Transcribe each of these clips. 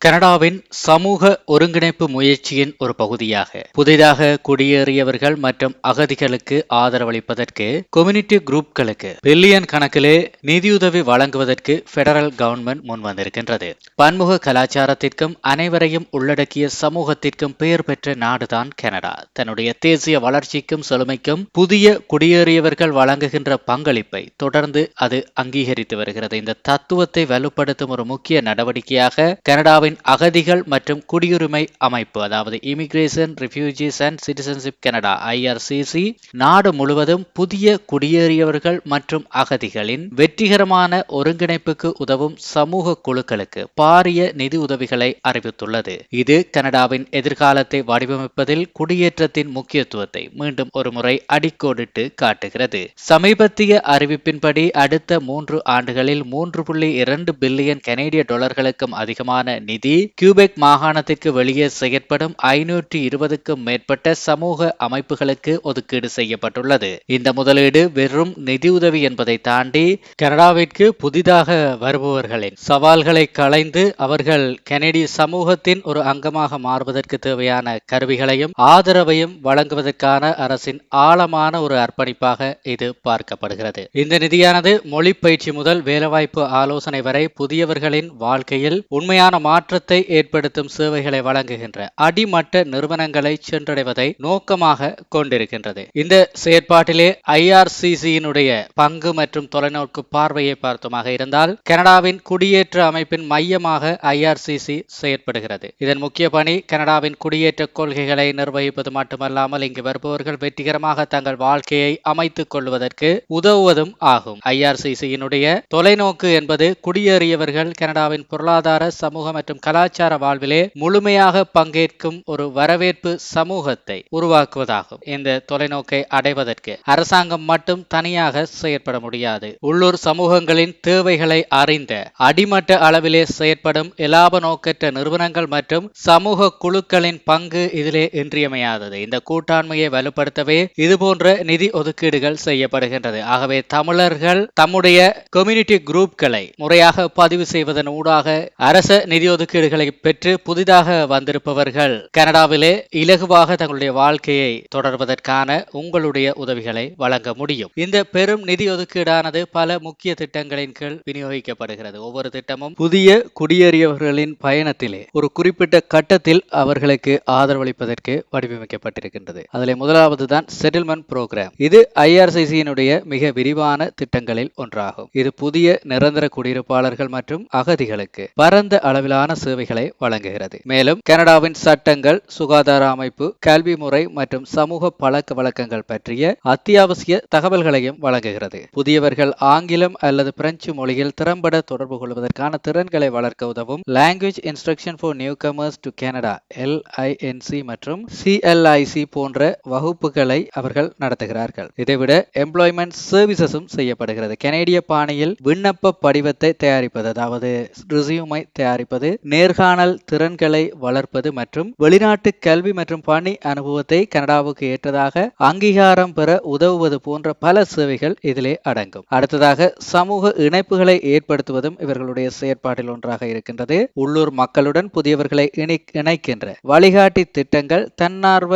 கனடாவின் சமூக ஒருங்கிணைப்பு முயற்சியின் ஒரு பகுதியாக புதிதாக குடியேறியவர்கள் மற்றும் அகதிகளுக்கு ஆதரவளிப்பதற்கு கம்யூனிட்டி குரூப்களுக்கு பில்லியன் கணக்கிலே நிதியுதவி வழங்குவதற்கு பெடரல் கவர்மெண்ட் முன்வந்திருக்கின்றது பன்முக கலாச்சாரத்திற்கும் அனைவரையும் உள்ளடக்கிய சமூகத்திற்கும் பெயர் பெற்ற நாடுதான் கனடா. தன்னுடைய தேசிய வளர்ச்சிக்கும் செழுமைக்கும் புதிய குடியேறியவர்கள் வழங்குகின்ற பங்களிப்பை தொடர்ந்து அது அங்கீகரித்து வருகிறது. இந்த தத்துவத்தை வலுப்படுத்தும் ஒரு முக்கிய நடவடிக்கையாக கனடாவின் இந்தியாவின் அகதிகள் மற்றும் குடியுரிமை அமைப்பு அதாவது immigration refugees and citizenship Canada IRCC நாடு முழுவதும் புதிய குடியேறியவர்கள் மற்றும் அகதிகளின் வெற்றிகரமான ஒருங்கிணைப்புக்கு உதவும் சமூக குழுக்களுக்கு பாரிய நிதி உதவிகளை அறிவித்துள்ளது. இது கனடாவின் எதிர்காலத்தை வடிவமைப்பதில் குடியேற்றத்தின் முக்கியத்துவத்தை மீண்டும் ஒருமுறை அடிக்கோடிட்டு காட்டுகிறது. சமீபத்திய அறிவிப்பின்படி அடுத்த மூன்று ஆண்டுகளில் மூன்று புள்ளி இரண்டு பில்லியன் கனேடிய டாலர்களுக்கும் அதிகமான நிதி கியூபெக் மாகாணத்திற்கு வெளியே செயற்படும் ஐநூற்றி இருபதுக்கும் மேற்பட்ட சமூக அமைப்புகளுக்கு ஒதுக்கீடு செய்யப்பட்டுள்ளது. இந்த முதலீடு வெறும் நிதியுதவி என்பதை தாண்டி கனடாவிற்கு புதிதாக வருபவர்களின் சவால்களை களைந்து அவர்கள் கனடிய சமூகத்தின் ஒரு அங்கமாக மாறுவதற்கு தேவையான கருவிகளையும் ஆதரவையும் வழங்குவதற்கான அரசின் ஆழமான ஒரு அர்ப்பணிப்பாக இது பார்க்கப்படுகிறது. இந்த நிதியானது மொழி பயிற்சி முதல் வேலைவாய்ப்பு ஆலோசனை வரை புதியவர்களின் வாழ்க்கையில் உண்மையான மாற்றத்தை ஏற்படுத்தும் சேவைகளை வழங்குகின்ற அடிமட்ட நிறுவனங்களை சென்றடைவதை நோக்கமாக கொண்டிருக்கின்றது. இந்த செயற்பாட்டிலே ஐஆர்சிசியினுடைய பங்கு மற்றும் தொலைநோக்கு பார்வையை பார்த்துமாக இருந்தால் கனடாவின் குடியேற்ற அமைப்பின் மையமாக ஐஆர்சிசி செயற்படுகிறது. இதன் முக்கிய பணி கனடாவின் குடியேற்ற கொள்கைகளை நிர்வகிப்பது மட்டுமல்லாமல் இங்கு வருபவர்கள் வெற்றிகரமாக தங்கள் வாழ்க்கையை அமைத்துக் கொள்வதற்கு உதவுவதும் ஆகும். ஐஆர்சிசியினுடைய தொலைநோக்கு என்பது குடியேறியவர்கள் கனடாவின் பொருளாதார சமூக மற்றும் கலாச்சார வாழ்விலே முழுமையாக பங்கேற்கும் ஒரு வரவேற்பு சமூகத்தை உருவாக்குவதாகும். இந்த தொலைநோக்கை அடைவதற்கு அரசாங்கம் மட்டும் தனியாக செயற்பட முடியாது. உள்ளூர் சமூகங்களின் தேவைகளை அறிந்த அடிமட்ட அளவிலே செயற்படும் இலாப நோக்கற்ற நிறுவனங்கள் மற்றும் சமூக குழுக்களின் பங்கு இதிலே இன்றியமையாதது. இந்த கூட்டாண்மையை வலுப்படுத்தவே இதுபோன்ற நிதி ஒதுக்கீடுகள் செய்யப்படுகின்றது. ஆகவே தமிழர்கள் தம்முடைய கம்யூனிட்டி குரூப்களை முறையாக பதிவு செய்வதன் ஊடாக அரச நிதி ஒதுக்கீடுகளை பெற்று புதிதாக வந்திருப்பவர்கள் கனடாவிலே இலகுவாக தங்களுடைய வாழ்க்கையை தொடர்வதற்கான உங்களுடைய உதவிகளை வழங்க முடியும். இந்த பெரும் நிதி ஒதுக்கீடானது பல முக்கிய திட்டங்களின் கீழ் விநியோகிக்கப்படுகிறது. ஒவ்வொரு திட்டமும் புதிய குடியேறியவர்களின் பயணத்திலே ஒரு குறிப்பிட்ட கட்டத்தில் அவர்களுக்கு ஆதரவளிப்பதற்கு வடிவமைக்கப்பட்டிருக்கின்றது. அதில் முதலாவது தான் செட்டில்மெண்ட் புரோகிராம் இது ஐஆர்சிசியினுடைய மிக விரிவான திட்டங்களில் ஒன்றாகும். இது புதிய நிரந்தர குடியிருப்பாளர்கள் மற்றும் அகதிகளுக்கு பரந்த அளவிலான சேவைகளை வழங்குகிறது. மேலும் கனடாவின் சட்டங்கள் சுகாதார அமைப்பு கல்வி முறை மற்றும் சமூக பழக்க வழக்கங்கள் பற்றிய அத்தியாவசிய தகவல்களையும் வழங்குகிறது. புதியவர்கள் ஆங்கிலம் அல்லது பிரெஞ்சு மொழியில் திறம்பட தொடர்பு கொள்வதற்கான திறன்களை வளர்க்க உதவும் language instruction for newcomers to Canada LINC மற்றும் சிஎல்ஐசி போன்ற வகுப்புகளை அவர்கள் நடத்துகிறார்கள். இதைவிட எம்ப்ளாய்மெண்ட் சர்வீசஸும் செய்யப்படுகிறது. கனேடிய பாணியில் விண்ணப்ப படிவத்தை தயாரிப்பது அதாவது ரிசியூமை தயாரிப்பது நேர்காணல் திறன்களை வளர்ப்பது மற்றும் வெளிநாட்டு கல்வி மற்றும் பணி அனுபவத்தை கனடாவுக்கு ஏற்றதாக அங்கீகாரம் பெற உதவுவது போன்ற பல சேவைகள் இதிலே அடங்கும். அடுத்ததாக சமூக இணைப்புகளை ஏற்படுத்துவதும் இவர்களுடைய செயற்பாட்டில் ஒன்றாக இருக்கின்றது. உள்ளூர் மக்களுடன் புதியவர்களை இணை இணைக்கின்ற வழிகாட்டி திட்டங்கள் தன்னார்வ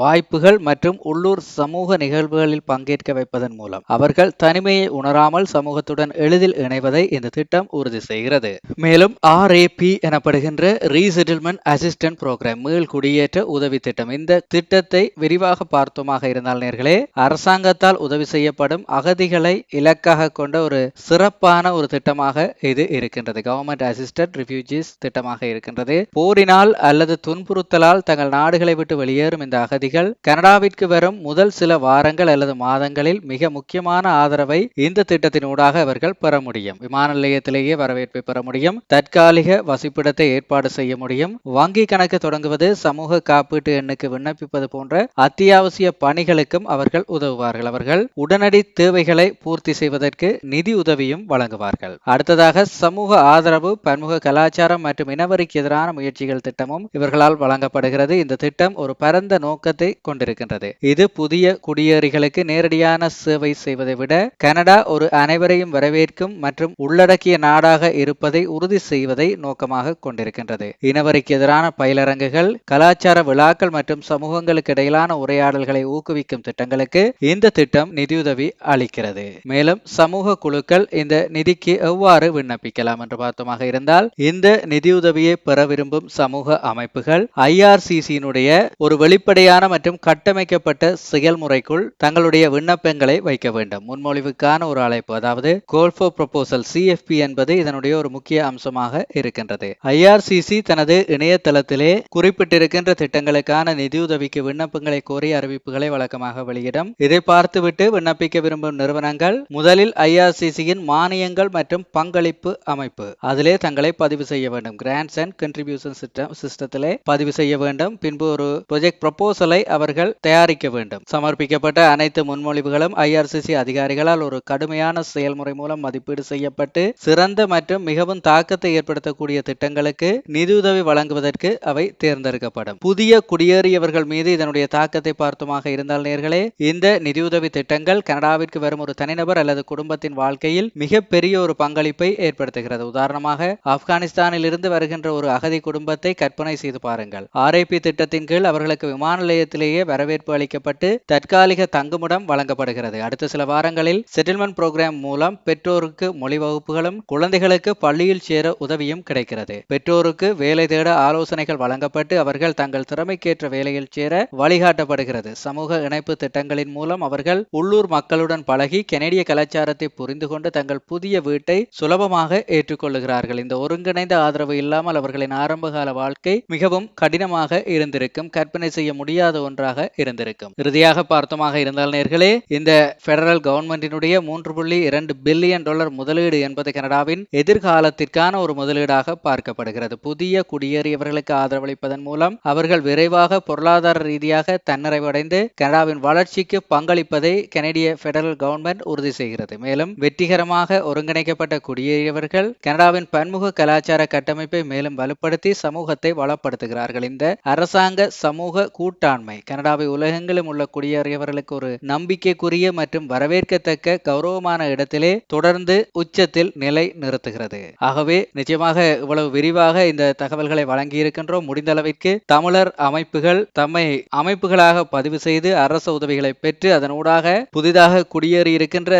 வாய்ப்புகள் மற்றும் உள்ளூர் சமூக நிகழ்வுகளில் பங்கேற்க வைப்பதன் மூலம் அவர்கள் தனிமையை உணராமல் சமூகத்துடன் எளிதில் இணைவதை இந்த திட்டம் உறுதி செய்கிறது. மேலும் ஆர் ஏ பி எனப்படுகின்ற ரீசெட்டில்மெண்ட் அசிஸ்டன்ட் புரோகிராம் மீள் குடியேற்ற உதவி திட்டம். இந்த திட்டத்தை விரிவாக பார்த்தோமாக இருந்தால் நேர்களே அரசாங்கத்தால் உதவி செய்யப்படும் அகதிகளை இலக்காக கொண்ட ஒரு சிறப்பான ஒரு திட்டமாக இது இருக்கின்றது. கவர்மெண்ட் அசிஸ்டன்ட் ரிஃப்யூஜிஸ் திட்டமாக இருக்கின்றது. போரினால் அல்லது துன்புறுத்தலால் தங்கள் நாடுகளை விட்டு வெளியேறும் இந்த அகதிகள் கனடாவிற்கு வரும் முதல் சில வாரங்கள் அல்லது மாதங்களில் மிக முக்கியமான ஆதரவை இந்த திட்டத்தின் ஊடாக அவர்கள் பெற முடியும். விமான நிலையத்திலேயே வரவேற்பை பெற முடியும். தற்காலிக இருப்பிடத்தை ஏற்பாடு செய்ய முடியும். வங்கி கணக்கு தொடங்குவது சமூக காப்பீட்டு எண்ணுக்கு விண்ணப்பிப்பது போன்ற அத்தியாவசிய பணிகளுக்கும் அவர்கள் உதவுவார்கள். அவர்கள் உடனடி தேவைகளை பூர்த்தி செய்வதற்கு நிதி உதவியும் வழங்குவார்கள். அடுத்ததாக சமூக ஆதரவு பன்முக கலாச்சாரம் மற்றும் இனவரிக்கு எதிரான முயற்சிகள் திட்டமும் இவர்களால் வழங்கப்படுகிறது. இந்த திட்டம் ஒரு பரந்த நோக்கத்தை கொண்டிருக்கின்றது. இது புதிய குடியேறிகளுக்கு நேரடியான சேவை செய்வதை விட கனடா ஒரு அனைவரையும் வரவேற்கும் மற்றும் உள்ளடக்கிய நாடாக இருப்பதை உறுதி செய்வதை நோக்கமாக மையமாக கொண்டிருக்கின்றது. இனவரிக்கு எதிரான பயிலரங்குகள் கலாச்சார விழாக்கள் மற்றும் சமூகங்களுக்கு இடையிலான உரையாடல்களை ஊக்குவிக்கும் திட்டங்களுக்கு இந்த திட்டம் நிதியுதவி அளிக்கிறது. மேலும் சமூக குழுக்கள் இந்த நிதிக்கு எவ்வாறு விண்ணப்பிக்கலாம் என்று பார்த்தோமாக இருந்தால் இந்த நிதியுதவியை பெற விரும்பும் சமூக அமைப்புகள் ஐஆர்சிசியினுடைய ஒரு வெளிப்படையான மற்றும் கட்டமைக்கப்பட்ட செயல்முறைக்குள் தங்களுடைய விண்ணப்பங்களை வைக்க வேண்டும். முன்மொழிவுக்கான ஒரு அழைப்பு அதாவது கோல்ஃபோ ப்ரொபோசல் சிஎஃப்பி என்பது இதனுடைய ஒரு முக்கிய அம்சமாக இருக்கின்றது. ஐஆர்சிசி தனது இணையதளத்திலே குறிப்பிட்டிருக்கின்ற திட்டங்களுக்கான நிதியுதவிக்கு விண்ணப்பங்களை கோரி அறிவிப்புகளை வழக்கமாக வெளியிடும். இதை பார்த்துவிட்டு விண்ணப்பிக்க விரும்பும் நிறுவனங்கள் முதலில் ஐஆர்சிசியின் மானியங்கள் மற்றும் பங்களிப்பு அமைப்பு. அதிலே தங்களை பதிவு செய்ய வேண்டும். கிராண்ட்ஸ் அண்ட் கண்ட்ரிபியூஷன் சிஸ்டம் சிஸ்டத்திலே பதிவு செய்ய வேண்டும். பின்பு ஒரு ப்ரொஜெக்ட் ப்ரொபோசலை அவர்கள் தயாரிக்க வேண்டும். சமர்ப்பிக்கப்பட்ட அனைத்து முன்மொழிவுகளும் ஐஆர்சிசி அதிகாரிகளால் ஒரு கடுமையான செயல்முறை மூலம் மதிப்பீடு செய்யப்பட்டு சிறந்த மற்றும் மிகவும் தாக்கத்தை ஏற்படுத்தக்கூடிய திட்டம் திட்டங்களுக்கு நிதியுதவி வழங்குவதற்கு அவை தேர்ந்தெடுக்கப்படும். புதிய குடியேறியவர்கள் மீது இதனுடைய தாக்கத்தை பார்த்துமாக இருந்தால் நேர்களே இந்த நிதியுதவி திட்டங்கள் கனடாவிற்கு வரும் ஒரு தனிநபர் அல்லது குடும்பத்தின் வாழ்க்கையில் மிகப்பெரிய ஒரு பங்களிப்பை ஏற்படுத்துகிறது. உதாரணமாக ஆப்கானிஸ்தானில் இருந்து வருகின்ற ஒரு அகதி குடும்பத்தை கற்பனை செய்து பாருங்கள். ஆர்ஐபி திட்டத்தின் கீழ் அவர்களுக்கு விமான நிலையத்திலேயே வரவேற்பு அளிக்கப்பட்டு தற்காலிக தங்குமிடம் வழங்கப்படுகிறது. அடுத்த சில வாரங்களில் செட்டில்மெண்ட் புரோகிராம் மூலம் பெற்றோருக்கு மொழி வகுப்புகளும் குழந்தைகளுக்கு பள்ளியில் சேர உதவியும் கிடைக்கிறது. பெற்றோருக்கு வேலை தேட ஆலோசனைகள் வழங்கப்பட்டு அவர்கள் தங்கள் திறமைக்கேற்ற வேலையில் சேர வழிகாட்டப்படுகிறது. சமூக இணைப்பு திட்டங்களின் மூலம் அவர்கள் உள்ளூர் மக்களுடன் பழகி கெனடிய கலாச்சாரத்தை புரிந்து கொண்டு தங்கள் புதிய வீட்டை சுலபமாக ஏற்றுக்கொள்ளுகிறார்கள். இந்த ஒருங்கிணைந்த ஆதரவு இல்லாமல் அவர்களின் ஆரம்பகால வாழ்க்கை மிகவும் கடினமாக இருந்திருக்கும். கற்பனை செய்ய முடியாத ஒன்றாக இருந்திருக்கும். இறுதியாக பார்த்தோமாக இருந்தால் நேர்களே இந்த பெடரல் கவர்மெண்டினுடைய மூன்று புள்ளி இரண்டு பில்லியன் டாலர் முதலீடு என்பது கனடாவின் எதிர்காலத்திற்கான ஒரு முதலீடாக பார்க்க பார்க்கப்படுகிறது. புதிய குடியேறியவர்களுக்கு ஆதரவளிப்பதன் மூலம் அவர்கள் விரைவாக பொருளாதார ரீதியாக தன்னிறைவடைந்து கனடாவின் வளர்ச்சிக்கு பங்களிப்பதை கனடிய பெடரல் கவர்மெண்ட் உறுதி செய்கிறது. மேலும் வெற்றிகரமாக ஒருங்கிணைக்கப்பட்ட குடியேறியவர்கள் கனடாவின் பன்முக கலாச்சார கட்டமைப்பை மேலும் வலுப்படுத்தி சமூகத்தை வளப்படுத்துகிறார்கள். இந்த அரசாங்க சமூக கூட்டாண்மை கனடாவை உலகெங்கிலும் உள்ள குடியேறியவர்களுக்கு ஒரு நம்பிக்கைக்குரிய மற்றும் வரவேற்கத்தக்க கௌரவமான இடத்திலே தொடர்ந்து உச்சத்தில் நிலை நிறுத்துகிறது ஆகவே நிச்சயமாக இவ்வளவு விரிவாக இந்த தகவல்களை வழங்கி இருக்கின்றோம் முடிந்த அளவிற்கு தமிழர் அமைப்புகள் தம்மை அமைப்புகளாக பதிவு செய்து அரச உதவிகளை பெற்று அதனூடாக புதிதாக குடியேறி இருக்கின்ற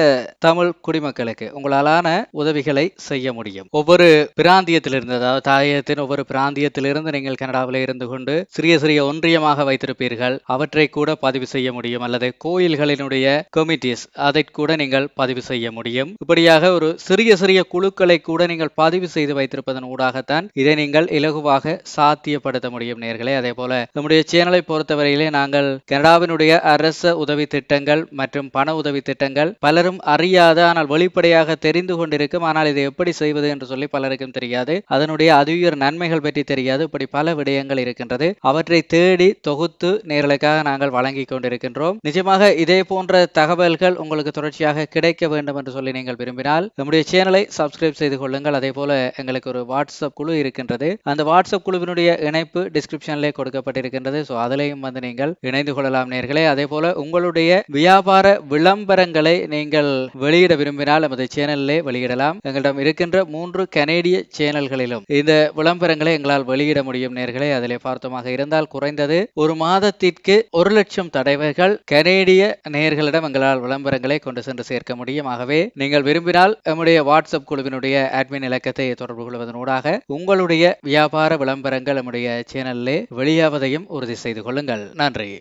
தமிழ் குடிமக்களுக்கு உங்களாலான உதவிகளை செய்ய முடியும். ஒவ்வொரு பிராந்தியத்திலிருந்து அதாவது தாயத்தின் ஒவ்வொரு பிராந்தியத்திலிருந்து நீங்கள் கனடாவில் இருந்து கொண்டு சிறிய சிறிய ஒன்றியமாக வைத்திருப்பீர்கள். அவற்றை கூட பதிவு செய்ய முடியும். அல்லது கோயில்களினுடைய கமிட்டிஸ் அதை கூட நீங்கள் பதிவு செய்ய முடியும். இப்படியாக ஒரு சிறிய சிறிய குழுக்களை கூட நீங்கள் பதிவு செய்து வைத்திருப்பதன் ஊடாக ஊடாகத்தான் இதை நீங்கள் இலகுவாக சாத்தியப்படுத்த முடியும் நேர்களே. அதே போல நம்முடைய சேனலை பொறுத்தவரையிலே நாங்கள் கனடாவினுடைய அரச உதவி திட்டங்கள் மற்றும் பண உதவி திட்டங்கள் பலரும் அறியாத ஆனால் வெளிப்படையாக தெரிந்து கொண்டிருக்கும் ஆனால் இதை எப்படி செய்வது என்று சொல்லி பலருக்கும் தெரியாது. அதனுடைய அதுயர் நன்மைகள் பற்றி தெரியாது. இப்படி பல விடயங்கள் இருக்கின்றது. அவற்றை தேடி தொகுத்து நேர்களுக்காக நாங்கள் வழங்கி கொண்டிருக்கின்றோம். நிஜமாக இதே போன்ற தகவல்கள் உங்களுக்கு தொடர்ச்சியாக கிடைக்க வேண்டும் என்று சொல்லி நீங்கள் விரும்பினால் நம்முடைய சேனலை சப்ஸ்கிரைப் செய்து கொள்ளுங்கள். அதே போல எங்களுக்கு ஒரு வாட்ஸ்அப் வாட்ஸ்அப் குழு இருக்கின்றது. அந்த வாட்ஸ்அப் குழுவினுடைய இணைப்பு டிஸ்கிரிப்ஷனிலே கொடுக்கப்பட்டிருக்கின்றது. ஸோ அதிலையும் வந்து நீங்கள் இணைந்து கொள்ளலாம் நேர்களே. அதே போல உங்களுடைய வியாபார விளம்பரங்களை நீங்கள் வெளியிட விரும்பினால் நமது சேனலிலே வெளியிடலாம். எங்களிடம் இருக்கின்ற மூன்று கனேடிய சேனல்களிலும் இந்த விளம்பரங்களை எங்களால் வெளியிட முடியும் நேர்களே. அதிலே பார்த்தோமாக இருந்தால் குறைந்தது ஒரு மாதத்திற்கு ஒரு லட்சம் தடவைகள் கனேடிய நேர்களிடம் எங்களால் விளம்பரங்களை கொண்டு சென்று சேர்க்க முடியும். ஆகவே நீங்கள் விரும்பினால் நம்முடைய வாட்ஸ்அப் குழுவினுடைய அட்மின் இலக்கத்தை தொடர்பு கொள்வதன் ஊடாக உங்களுடைய வியாபார விளம்பரங்கள் நம்முடைய சேனல்ல வெளியாவதையும் உறுதி செய்து கொள்ளுங்கள். நன்றி.